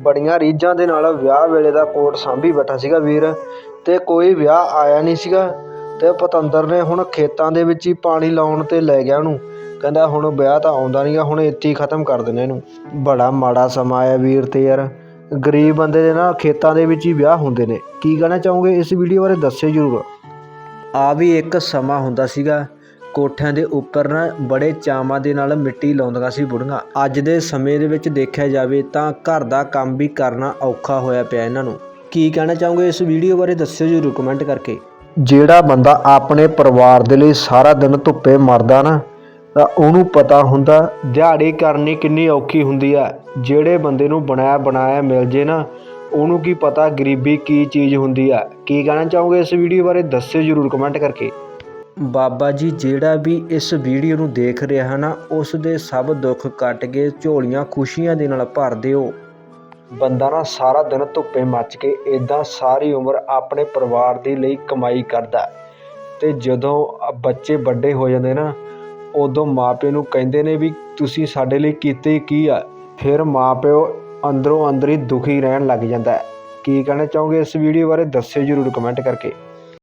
ਬੜੀਆਂ ਰੀਝਾਂ ਦੇ ਨਾਲ ਵਿਆਹ ਵੇਲੇ ਦਾ ਕੋਟ ਸਾਂਭੀ ਬੈਠਾ ਸੀਗਾ ਵੀਰ ਤੇ ਕੋਈ ਵਿਆਹ ਆਇਆ ਨਹੀਂ ਸੀਗਾ ਤੇ ਪਤੰਦਰ ਨੇ ਹੁਣ ਖੇਤਾਂ ਦੇ ਵਿੱਚ ਹੀ ਪਾਣੀ ਲਾਉਣ ਤੇ ਲੈ ਗਿਆ ਉਹਨੂੰ। ਕਹਿੰਦਾ ਹੁਣ ਵਿਆਹ ਤਾਂ ਆਉਂਦਾ ਨਹੀਂਗਾ ਹੁਣ ਇੱਥੇ ਹੀ ਖਤਮ ਕਰ ਦਿੰਦੇ ਇਹਨੂੰ। ਬੜਾ ਮਾੜਾ ਸਮਾਂ ਆਇਆ ਵੀਰ ਤੇ ਯਾਰ। ਗਰੀਬ ਬੰਦੇ ਦੇ ਨਾ ਖੇਤਾਂ ਦੇ ਵਿੱਚ ਹੀ ਵਿਆਹ ਹੁੰਦੇ ਨੇ। ਕੀ ਕਹਿਣਾ ਚਾਹੋਗੇ ਇਸ ਵੀਡੀਓ ਬਾਰੇ ਦੱਸਿਓ ਜ਼ਰੂਰ। ਆ ਵੀ ਇੱਕ ਸਮਾਂ ਹੁੰਦਾ ਸੀਗਾ ਕੋਠਿਆਂ ਦੇ ਉੱਪਰ ਨਾ ਬੜੇ ਚਾਵਾਂ ਦੇ ਨਾਲ ਮਿੱਟੀ ਲਾਉਂਦੀਆਂ ਸੀ ਬੁੜੀਆਂ। ਅੱਜ ਦੇ ਸਮੇਂ ਦੇ ਵਿੱਚ ਦੇਖਿਆ ਜਾਵੇ ਤਾਂ ਘਰ ਦਾ ਕੰਮ ਵੀ ਕਰਨਾ ਔਖਾ ਹੋਇਆ ਪਿਆ ਇਹਨਾਂ ਨੂੰ। ਕੀ ਕਹਿਣਾ ਚਾਹੋਗੇ ਇਸ ਵੀਡੀਓ ਬਾਰੇ ਦੱਸਿਓ ਜ਼ਰੂਰ ਕਮੈਂਟ ਕਰਕੇ। ਜਿਹੜਾ ਬੰਦਾ ਆਪਣੇ ਪਰਿਵਾਰ ਦੇ ਲਈ ਸਾਰਾ ਦਿਨ ਧੁੱਪੇ ਮਰਦਾ ਨਾ, ਤਾਂ ਉਹਨੂੰ ਪਤਾ ਹੁੰਦਾ ਦਿਹਾੜੀ ਕਰਨੀ ਕਿੰਨੀ ਔਖੀ ਹੁੰਦੀ ਆ। ਜਿਹੜੇ ਬੰਦੇ ਨੂੰ ਬਣਾਇਆ ਬਣਾਇਆ ਮਿਲ ਜੇ ਨਾ, ਉਹਨੂੰ ਕੀ ਪਤਾ ਗਰੀਬੀ ਕੀ ਚੀਜ਼ ਹੁੰਦੀ ਆ। ਕੀ ਕਹਿਣਾ ਚਾਹੋਗੇ ਇਸ ਵੀਡੀਓ ਬਾਰੇ ਦੱਸਿਓ ਜ਼ਰੂਰ ਕਮੈਂਟ ਕਰਕੇ। ਬਾਬਾ ਜੀ ਜਿਹੜਾ ਵੀ ਇਸ ਵੀਡੀਓ ਨੂੰ ਦੇਖ ਰਿਹਾ ਹੈ ਨਾ, ਉਸ ਦੇ ਸਭ ਦੁੱਖ ਕੱਟ ਕੇ ਝੋਲੀਆਂ ਖੁਸ਼ੀਆਂ ਦੇ ਨਾਲ ਭਰ ਦਿਓ। ਬੰਦਾ ਨਾ ਸਾਰਾ ਦਿਨ ਧੁੱਪੇ ਮੱਚ ਕੇ ਇਦਾਂ ਸਾਰੀ ਉਮਰ ਆਪਣੇ ਪਰਿਵਾਰ ਦੇ ਲਈ ਕਮਾਈ ਕਰਦਾ ਤੇ ਜਦੋਂ ਬੱਚੇ ਵੱਡੇ ਹੋ ਜਾਂਦੇ ਨਾ, ਉਦੋਂ ਮਾਪੇ ਨੂੰ ਕਹਿੰਦੇ ਨੇ ਵੀ ਤੁਸੀਂ ਸਾਡੇ ਲਈ ਕੀਤੇ ਕੀ ਆ? ਫਿਰ ਮਾਪਿਓ ਅੰਦਰੋਂ ਅੰਦਰ ਹੀ ਦੁਖੀ ਰਹਿਣ ਲੱਗ ਜਾਂਦਾ ਕੀ ਕਹਿਣਾ ਚਾਹੋਗੇ ਇਸ ਵੀਡੀਓ ਬਾਰੇ? ਦੱਸਿਓ ਜਰੂਰ ਕਮੈਂਟ ਕਰਕੇ।